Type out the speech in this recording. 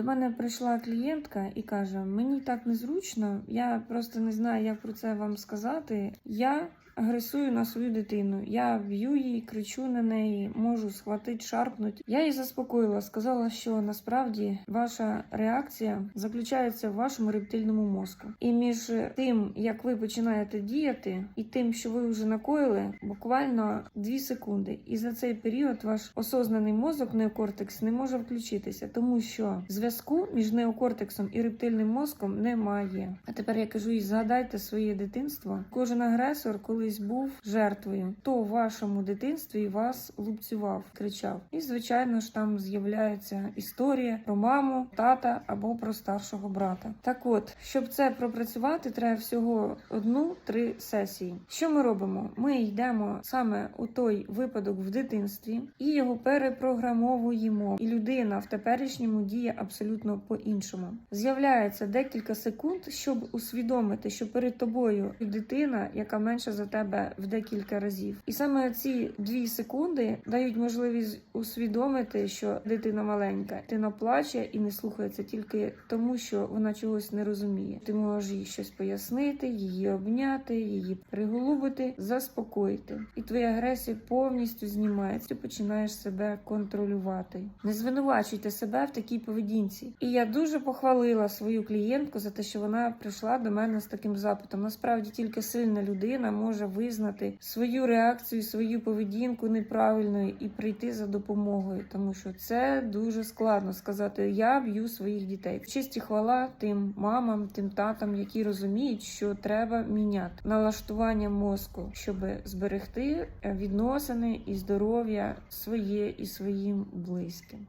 До мене прийшла клієнтка і каже: Мені так незручно, я просто не знаю, як про це вам сказати. Я агресую на свою дитину. Я б'ю її, кричу на неї, можу схватити, шарпнути. Я її заспокоїла, сказала, що насправді ваша реакція заключається в вашому рептильному мозку. І між тим, як ви починаєте діяти, і тим, що ви вже накоїли, буквально 2 секунди. І за цей період ваш осознаний мозок, неокортекс, не може включитися, тому що зв'язку між неокортексом і рептильним мозком немає. А тепер я кажу, і згадайте своє дитинство. Кожен агресор колись був жертвою. То в вашому дитинстві вас лупцював, кричав. І звичайно ж там з'являється історія про маму, тата або про старшого брата. Так от, щоб це пропрацювати, треба всього одну-три сесії. Що ми робимо? Ми йдемо саме у той випадок в дитинстві і його перепрограмовуємо. І людина в теперішньому діє абсолютно по-іншому. З'являється декілька секунд, щоб усвідомити, що перед тобою дитина, яка менша за тебе в декілька разів. І саме ці дві секунди дають можливість усвідомити, що дитина маленька, дитина плаче і не слухається тільки тому, що вона чогось не розуміє. Ти можеш їй щось пояснити, її обняти, її приголубити, заспокоїти. І твоя агресія повністю знімається. Ти починаєш себе контролювати. Не звинувачуйте себе в такій поведінці. І я дуже похвалила свою клієнтку за те, що вона прийшла до мене з таким запитом. Насправді тільки сильна людина може визнати свою реакцію, свою поведінку неправильною і прийти за допомогою, тому що це дуже складно сказати Я б'ю своїх дітей. Чисті хвала тим мамам, тим татам, які розуміють, що треба міняти налаштування мозку, щоб зберегти відносини і здоров'я своє і своїм близьким.